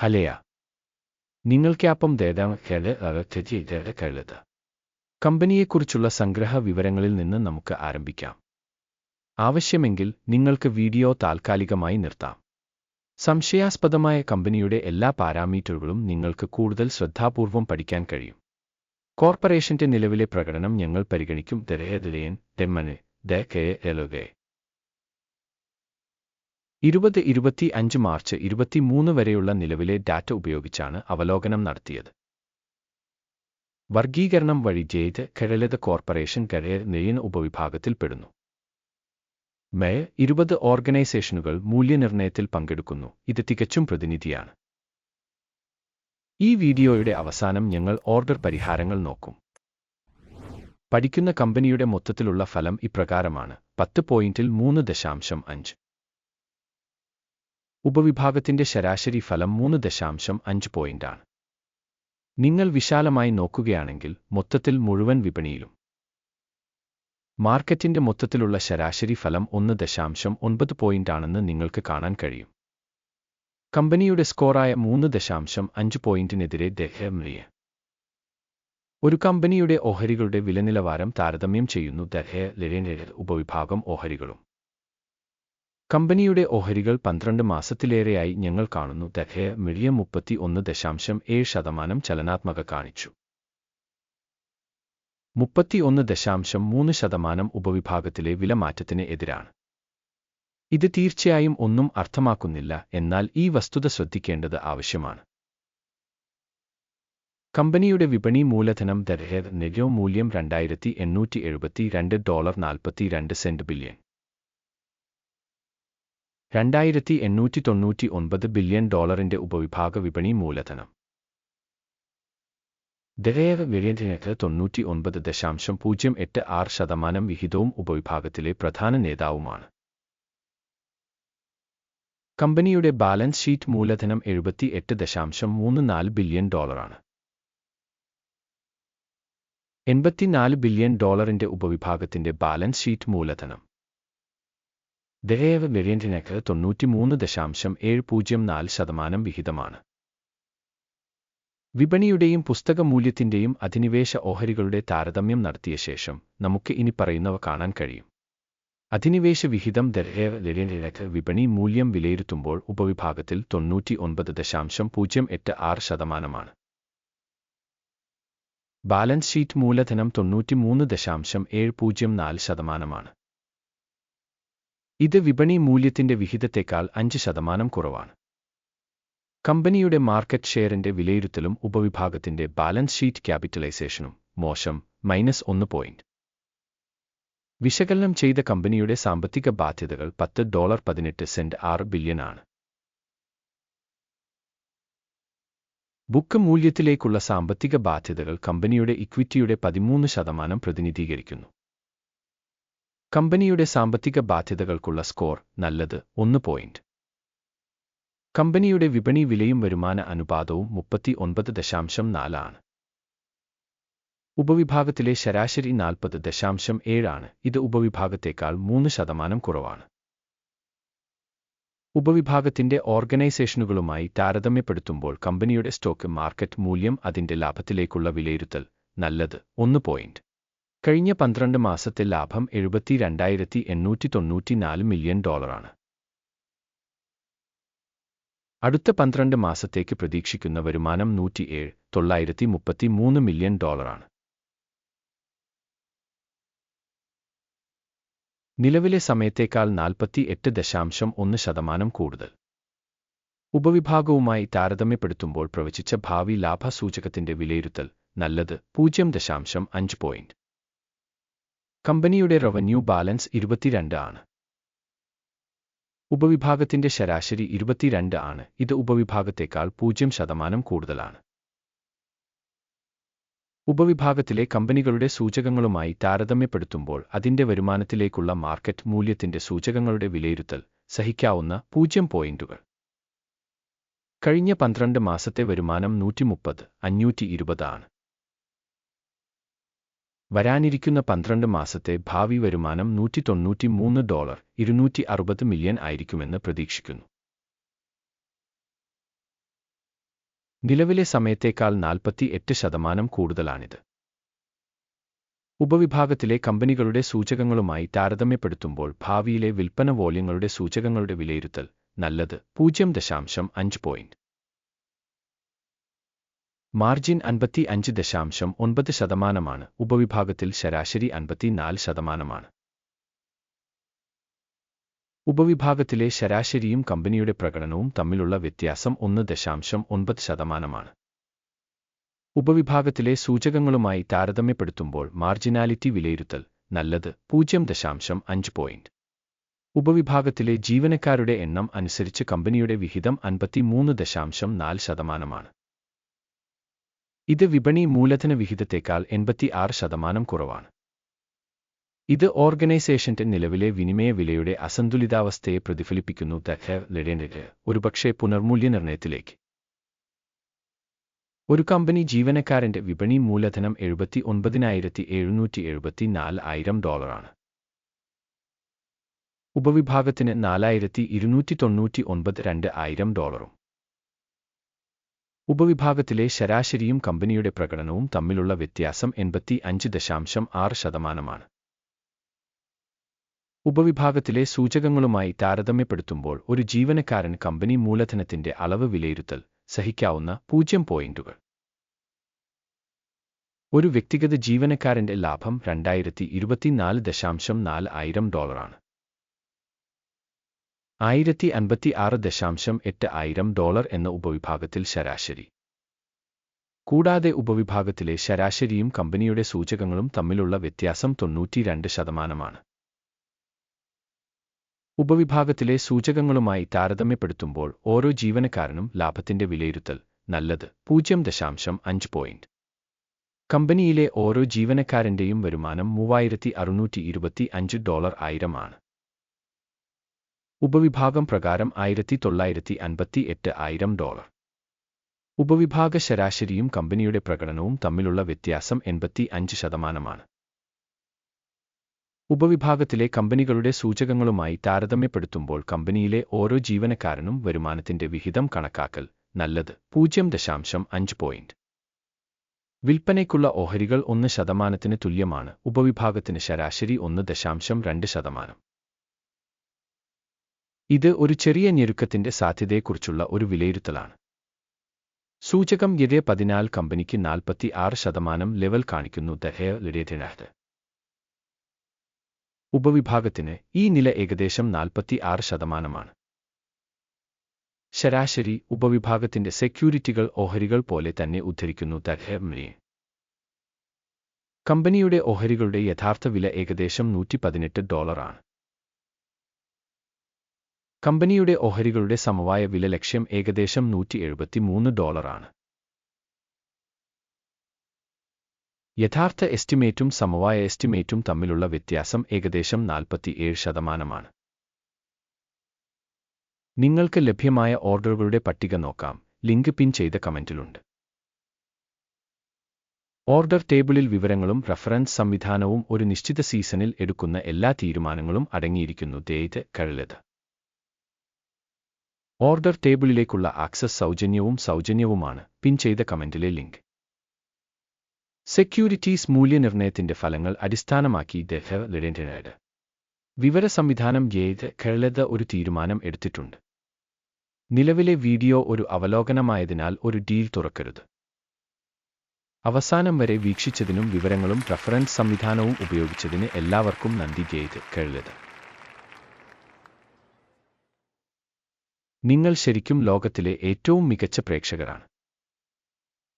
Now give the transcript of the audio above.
ഹലയ. നിങ്ങൾക്കാപ്പം ദേദാം hell കഴുത് കമ്പനിയെക്കുറിച്ചുള്ള സംഗ്രഹ വിവരങ്ങളിൽ നിന്ന് നമുക്ക് ആരംഭിക്കാം. ആവശ്യമെങ്കിൽ നിങ്ങൾക്ക് വീഡിയോ താൽക്കാലികമായി നിർത്താം. സംശയാസ്പദമായ കമ്പനിയുടെ എല്ലാ പാരാമീറ്ററുകളും നിങ്ങൾക്ക് കൂടുതൽ ശ്രദ്ധാപൂർവം പഠിക്കാൻ കഴിയും. കോർപ്പറേഷന്റെ നിലവിലെ പ്രകടനം ഞങ്ങൾ പരിഗണിക്കും. ദരേദരയൻ തെമ്മന് ദ കെ എലുകെ ഇരുപത് ഇരുപത്തി അഞ്ച് മാർച്ച് ഇരുപത്തിമൂന്ന് വരെയുള്ള നിലവിലെ ഡാറ്റ ഉപയോഗിച്ചാണ് അവലോകനം നടത്തിയത്. വർഗീകരണം വഴി ജെയ്ത് കെഴലത കോർപ്പറേഷൻ കരയർ നെയ്യൻ ഉപവിഭാഗത്തിൽപ്പെടുന്നു മേ ഇരുപത് ഓർഗനൈസേഷനുകൾ മൂല്യനിർണയത്തിൽ പങ്കെടുക്കുന്നു. ഇത് തികച്ചും പ്രതിനിധിയാണ്. ഈ വീഡിയോയുടെ അവസാനം ഞങ്ങൾ ഓർഡർ പരിഹാരങ്ങൾ നോക്കും. പഠിക്കുന്ന കമ്പനിയുടെ മൊത്തത്തിലുള്ള ഫലം ഇപ്രകാരമാണ്. പത്ത് പോയിന്റിൽ മൂന്ന് ദശാംശം അഞ്ച്. ഉപവിഭാഗത്തിന്റെ ശരാശരി ഫലം മൂന്ന് ദശാംശം അഞ്ച് പോയിന്റാണ് നിങ്ങൾ വിശാലമായി നോക്കുകയാണെങ്കിൽ മൊത്തത്തിൽ മുഴുവൻ വിപണിയിലും മാർക്കറ്റിന്റെ മൊത്തത്തിലുള്ള ശരാശരി ഫലം ഒന്ന് ദശാംശം ഒൻപത് പോയിന്റാണെന്ന് നിങ്ങൾക്ക് കാണാൻ കഴിയും. കമ്പനിയുടെ സ്കോറായ മൂന്ന് ദശാംശം അഞ്ച് പോയിന്റിനെതിരെ ദഹേമ്രിയ ഒരു കമ്പനിയുടെ ഓഹരികളുടെ വിലനിലവാരം താരതമ്യം ചെയ്യുന്നു ദഹ്യ ഉപവിഭാഗം ഓഹരികളും. കമ്പനിയുടെ ഓഹരികൾ പന്ത്രണ്ട് മാസത്തിലേറെയായി ഞങ്ങൾ കാണുന്നു. ദഹയ മിഴിയ മുപ്പത്തി ഒന്ന് ദശാംശം ഏഴ് ശതമാനം ചലനാത്മക കാണിച്ചു. മുപ്പത്തി ഒന്ന് ദശാംശം മൂന്ന് ശതമാനം ഉപവിഭാഗത്തിലെ വിലമാറ്റത്തിന് എതിരാണ്. ഇത് തീർച്ചയായും ഒന്നും അർത്ഥമാക്കുന്നില്ല. എന്നാൽ ഈ വസ്തുത ശ്രദ്ധിക്കേണ്ടത് ആവശ്യമാണ്. കമ്പനിയുടെ വിപണി മൂലധനം ദർഹേർ നെഗോ മൂല്യം രണ്ടായിരത്തി എണ്ണൂറ്റി എഴുപത്തി രണ്ട് ഡോളർ നാൽപ്പത്തി രണ്ട് സെന്റ് ബില്യൺ. രണ്ടായിരത്തി എണ്ണൂറ്റി തൊണ്ണൂറ്റി ഒൻപത് ബില്യൺ ഡോളറിന്റെ ഉപവിഭാഗ വിപണി മൂലധനം. ദയവ് വിരേന്ദ്രനക്ക് തൊണ്ണൂറ്റി ഒൻപത് ദശാംശം പൂജ്യം എട്ട് ആറ് ശതമാനം വിഹിതവും ഉപവിഭാഗത്തിലെ പ്രധാന നേതാവുമാണ്. കമ്പനിയുടെ ബാലൻസ് ഷീറ്റ് മൂലധനം എഴുപത്തി എട്ട് ദശാംശം മൂന്ന് നാല് ബില്യൺ ഡോളറാണ്. എൺപത്തിനാല് ബില്യൺ ഡോളറിന്റെ ഉപവിഭാഗത്തിന്റെ ബാലൻസ് ഷീറ്റ് മൂലധനം. ദരേവ വിരേന്ദ്രനക്ക് തൊണ്ണൂറ്റിമൂന്ന് ദശാംശം ഏഴ് പൂജ്യം നാല് ശതമാനം വിഹിതമാണ്. വിപണിയുടെയും പുസ്തക മൂല്യത്തിന്റെയും അധിനിവേശ ഓഹരികളുടെ താരതമ്യം നടത്തിയ ശേഷം നമുക്ക് ഇനി പറയുന്നവ കാണാൻ കഴിയും. അധിനിവേശ വിഹിതം ദരേവ വിപണി മൂല്യം വിലയിരുത്തുമ്പോൾ ഉപവിഭാഗത്തിൽ തൊണ്ണൂറ്റി ഒൻപത് ദശാംശം പൂജ്യം എട്ട് ആറ് ശതമാനമാണ്. ബാലൻസ് ഷീറ്റ് മൂലധനം തൊണ്ണൂറ്റിമൂന്ന് ദശാംശം ഏഴ് പൂജ്യം നാല് ശതമാനമാണ്. ഇത് വിപണി മൂല്യത്തിന്റെ വിഹിതത്തേക്കാൾ അഞ്ച് ശതമാനം കുറവാണ്. കമ്പനിയുടെ മാർക്കറ്റ് ഷെയറിന്റെ വിലയിരുത്തലും ഉപവിഭാഗത്തിന്റെ ബാലൻസ് ഷീറ്റ് ക്യാപിറ്റലൈസേഷനും മോശം മൈനസ് ഒന്ന് പോയിന്റ് വിശകലനം ചെയ്ത കമ്പനിയുടെ സാമ്പത്തിക ബാധ്യതകൾ പത്ത് ഡോളർ പതിനെട്ട് സെന്റ് ആറ് ബില്യൺ ആണ്. ബുക്ക് മൂല്യത്തിലേക്കുള്ള സാമ്പത്തിക ബാധ്യതകൾ കമ്പനിയുടെ ഇക്വിറ്റിയുടെ പതിമൂന്ന് ശതമാനം പ്രതിനിധീകരിക്കുന്നു. കമ്പനിയുടെ സാമ്പത്തിക ബാധ്യതകൾക്കുള്ള സ്കോർ നല്ലത് ഒന്ന് പോയിന്റ്. കമ്പനിയുടെ വിപണി വിലയും വരുമാന അനുപാതവും മുപ്പത്തി ഒൻപത് ദശാംശം നാലാണ് ഉപവിഭാഗത്തിലെ ശരാശരി നാൽപ്പത് ദശാംശം ഏഴാണ് ഇത് ഉപവിഭാഗത്തേക്കാൾ മൂന്ന് ശതമാനം കുറവാണ്. ഉപവിഭാഗത്തിന്റെ ഓർഗനൈസേഷനുകളുമായി താരതമ്യപ്പെടുത്തുമ്പോൾ കമ്പനിയുടെ സ്റ്റോക്ക് മാർക്കറ്റ് മൂല്യം അതിന്റെ ലാഭത്തിലേക്കുള്ള വിലയിരുത്തൽ നല്ലത് ഒന്ന് പോയിന്റ്. കഴിഞ്ഞ പന്ത്രണ്ട് മാസത്തെ ലാഭം എഴുപത്തി രണ്ടായിരത്തി എണ്ണൂറ്റി തൊണ്ണൂറ്റിനാല് മില്യൺ ഡോളറാണ്. അടുത്ത പന്ത്രണ്ട് മാസത്തേക്ക് പ്രതീക്ഷിക്കുന്ന വരുമാനം നൂറ്റിയേഴ് തൊള്ളായിരത്തി മുപ്പത്തി മൂന്ന് മില്യൺ ഡോളറാണ്. നിലവിലെ സമയത്തേക്കാൾ നാൽപ്പത്തി എട്ട് ദശാംശം ഒന്ന് ശതമാനം കൂടുതൽ. ഉപവിഭാഗവുമായി താരതമ്യപ്പെടുത്തുമ്പോൾ പ്രവചിച്ച ഭാവി ലാഭസൂചകത്തിന്റെ വിലയിരുത്തൽ നല്ലത് പൂജ്യം ദശാംശം അഞ്ച് പോയിന്റ്. കമ്പനിയുടെ റവന്യൂ ബാലൻസ് ഇരുപത്തിരണ്ട് ആണ്. ഉപവിഭാഗത്തിന്റെ ശരാശരി ഇരുപത്തിരണ്ട് ആണ്. ഇത് ഉപവിഭാഗത്തേക്കാൾ പൂജ്യം ശതമാനം കൂടുതലാണ്. ഉപവിഭാഗത്തിലെ കമ്പനികളുടെ സൂചകങ്ങളുമായി താരതമ്യപ്പെടുത്തുമ്പോൾ അതിന്റെ വരുമാനത്തിലേക്കുള്ള മാർക്കറ്റ് മൂല്യത്തിന്റെ സൂചകങ്ങളുടെ വിലയിരുത്തൽ സഹിക്കാവുന്ന പൂജ്യം പോയിന്റുകൾ. കഴിഞ്ഞ പന്ത്രണ്ട് മാസത്തെ വരുമാനം നൂറ്റിമുപ്പത് അഞ്ഞൂറ്റി ഇരുപതാണ് വരാനിരിക്കുന്ന പന്ത്രണ്ട് മാസത്തെ ഭാവി വരുമാനം നൂറ്റി തൊണ്ണൂറ്റി മൂന്ന് ഡോളർ ഇരുന്നൂറ്റി അറുപത് മില്യൺ ആയിരിക്കുമെന്ന് പ്രതീക്ഷിക്കുന്നു. നിലവിലെ സമയത്തേക്കാൾ നാൽപ്പത്തി എട്ട് ശതമാനം കൂടുതലാണിത്. ഉപവിഭാഗത്തിലെ കമ്പനികളുടെ സൂചകങ്ങളുമായി താരതമ്യപ്പെടുത്തുമ്പോൾ ഭാവിയിലെ വിൽപ്പന വോള്യങ്ങളുടെ സൂചകങ്ങളുടെ വിലയിരുത്തൽ നല്ലത് പൂജ്യം ദശാംശം അഞ്ച് പോയിന്റ് മാർജിൻ അൻപത്തി അഞ്ച് ദശാംശം ഒൻപത് ശതമാനമാണ്. ഉപവിഭാഗത്തിൽ ശരാശരി അൻപത്തിനാല് ശതമാനമാണ്. ഉപവിഭാഗത്തിലെ ശരാശരിയും കമ്പനിയുടെ പ്രകടനവും തമ്മിലുള്ള വ്യത്യാസം ഒന്ന് ദശാംശം ഒൻപത് ശതമാനമാണ്. ഉപവിഭാഗത്തിലെ സൂചകങ്ങളുമായി താരതമ്യപ്പെടുത്തുമ്പോൾ മാർജിനാലിറ്റി വിലയിരുത്തൽ നല്ലത് പൂജ്യം ദശാംശം അഞ്ച് പോയിന്റ് ഉപവിഭാഗത്തിലെ ജീവനക്കാരുടെ എണ്ണം അനുസരിച്ച് കമ്പനിയുടെ വിഹിതം അൻപത്തിമൂന്ന് ദശാംശം നാല് ശതമാനമാണ്. ഇത് വിപണി മൂലധന വിഹിതത്തേക്കാൾ എൺപത്തിയാറ് ശതമാനം കുറവാണ്. ഇത് ഓർഗനൈസേഷന്റെ നിലവിലെ വിനിമയ വിലയുടെ അസന്തുലിതാവസ്ഥയെ പ്രതിഫലിപ്പിക്കുന്നു ഒരുപക്ഷെ പുനർമൂല്യനിർണയത്തിലേക്ക് ഒരു കമ്പനി ജീവനക്കാരന്റെ വിപണി മൂലധനം എഴുപത്തി ഒൻപതിനായിരത്തി എഴുന്നൂറ്റി എഴുപത്തി നാല് ആയിരം ഡോളറാണ്. ഉപവിഭാഗത്തിന് നാലായിരത്തി ഇരുന്നൂറ്റി തൊണ്ണൂറ്റി ഒൻപത് രണ്ട് ആയിരം ഡോളറും. ഉപവിഭാഗത്തിലെ ശരാശരിയും കമ്പനിയുടെ പ്രകടനവും തമ്മിലുള്ള വ്യത്യാസം എൺപത്തി അഞ്ച് ദശാംശം ആറ് ശതമാനമാണ്. ഉപവിഭാഗത്തിലെ സൂചകങ്ങളുമായി താരതമ്യപ്പെടുത്തുമ്പോൾ ഒരു ജീവനക്കാരൻ കമ്പനി മൂലധനത്തിന്റെ അളവ് വിലയിരുത്തൽ സഹിക്കാവുന്ന പൂജ്യം പോയിന്റുകൾ. ഒരു വ്യക്തിഗത ജീവനക്കാരന്റെ ലാഭം രണ്ടായിരത്തി ഇരുപത്തിനാല് ദശാംശം നാല് ആയിരം ഡോളറാണ്. ആയിരത്തി അൻപത്തി ആറ് ദശാംശം എട്ട് ആയിരം ഡോളർ എന്ന ഉപവിഭാഗത്തിൽ ശരാശരി. കൂടാതെ ഉപവിഭാഗത്തിലെ ശരാശരിയും കമ്പനിയുടെ സൂചകങ്ങളും തമ്മിലുള്ള വ്യത്യാസം തൊണ്ണൂറ്റിരണ്ട് ശതമാനമാണ്. ഉപവിഭാഗത്തിലെ സൂചകങ്ങളുമായി താരതമ്യപ്പെടുത്തുമ്പോൾ ഓരോ ജീവനക്കാരനും ലാഭത്തിന്റെ വിലയിരുത്തൽ നല്ലത് പൂജ്യം ദശാംശം അഞ്ച് പോയിന്റ് കമ്പനിയിലെ ഓരോ ജീവനക്കാരന്റെയും വരുമാനം മൂവായിരത്തി അറുന്നൂറ്റി ഇരുപത്തി അഞ്ച് ഡോളർ ആയിരമാണ്. ഉപവിഭാഗം പ്രകാരം ആയിരത്തി തൊള്ളായിരത്തി അൻപത്തി എട്ട് ആയിരം ഡോളർ. ഉപവിഭാഗ ശരാശരിയും കമ്പനിയുടെ പ്രകടനവും തമ്മിലുള്ള വ്യത്യാസം എൺപത്തി അഞ്ച് ശതമാനമാണ്. ഉപവിഭാഗത്തിലെ കമ്പനികളുടെ സൂചകങ്ങളുമായി താരതമ്യപ്പെടുത്തുമ്പോൾ കമ്പനിയിലെ ഓരോ ജീവനക്കാരനും വരുമാനത്തിന്റെ വിഹിതം കണക്കാക്കൽ നല്ലത്. പൂജ്യം ദശാംശം അഞ്ച് പോയിന്റ്. വിൽപ്പനയ്ക്കുള്ള ഓഹരികൾ ഒന്ന് ശതമാനത്തിന് തുല്യമാണ്. ഉപവിഭാഗത്തിന് ശരാശരി ഒന്ന് ദശാംശം രണ്ട് ശതമാനം. ഇത് ഒരു ചെറിയ ഞെരുക്കത്തിന്റെ സാധ്യതയെക്കുറിച്ചുള്ള ഒരു വിലയിരുത്തലാണ്. സൂചകം ഇതേ പതിനാല് കമ്പനിക്ക് നാൽപ്പത്തി ആറ് ശതമാനം ലെവൽ കാണിക്കുന്നു ദഹയ ലിഡേറ്റിനഹത് ഉപവിഭാഗത്തിന് ഈ നില ഏകദേശം നാൽപ്പത്തി ആറ് ശതമാനമാണ്. ശരാശരി ഉപവിഭാഗത്തിന്റെ സെക്യൂരിറ്റികൾ ഓഹരികൾ പോലെ തന്നെ ഉദ്ധരിക്കുന്നു ദഹ്മിയെ കമ്പനിയുടെ ഓഹരികളുടെ യഥാർത്ഥ വില ഏകദേശം നൂറ്റി പതിനെട്ട് ഡോളറാണ്. കമ്പനിയുടെ ഓഹരികളുടെ സമവായ വില ലക്ഷ്യം ഏകദേശം നൂറ്റി എഴുപത്തിമൂന്ന് ഡോളറാണ്. യഥാർത്ഥ എസ്റ്റിമേറ്റും സമവായ എസ്റ്റിമേറ്റും തമ്മിലുള്ള വ്യത്യാസം ഏകദേശം നാൽപ്പത്തിയേഴ് ശതമാനമാണ്. നിങ്ങൾക്ക് ലഭ്യമായ ഓർഡറുകളുടെ പട്ടിക നോക്കാം. ലിങ്ക് പിൻ ചെയ്ത കമന്റിലുണ്ട്. ഓർഡർ ടേബിളിൽ വിവരങ്ങളും റഫറൻസ് സംവിധാനവും ഒരു നിശ്ചിത സീസണിൽ എടുക്കുന്ന എല്ലാ തീരുമാനങ്ങളും അടങ്ങിയിരിക്കുന്നു. ദേത് കഴലത് ഓർഡർ ടേബിളിലേക്കുള്ള ആക്സസ് സൗജന്യവും സൗജന്യവുമാണ്. പിൻ ചെയ്ത കമന്റിലെ ലിങ്ക്. സെക്യൂരിറ്റീസ് മൂല്യനിർണയത്തിന്റെ ഫലങ്ങൾ അടിസ്ഥാനമാക്കി ദഹ ലിഡന്റിനേഡ്. വിവര സംവിധാനം ഗേത് ഖഴലത ഒരു തീരുമാനം എടുത്തിട്ടുണ്ട്. നിലവിലെ വീഡിയോ ഒരു അവലോകനമായതിനാൽ ഒരു ഡീൽ തുറക്കരുത്. അവസാനം വരെ വീക്ഷിച്ചതിനും വിവരങ്ങളും റഫറൻസ് സംവിധാനവും ഉപയോഗിച്ചതിന് എല്ലാവർക്കും നന്ദി ഗേത് ഖഴലത നിങ്ങൾ ശരിക്കും ലോകത്തിലെ ഏറ്റവും മികച്ച പ്രേക്ഷകരാണ്.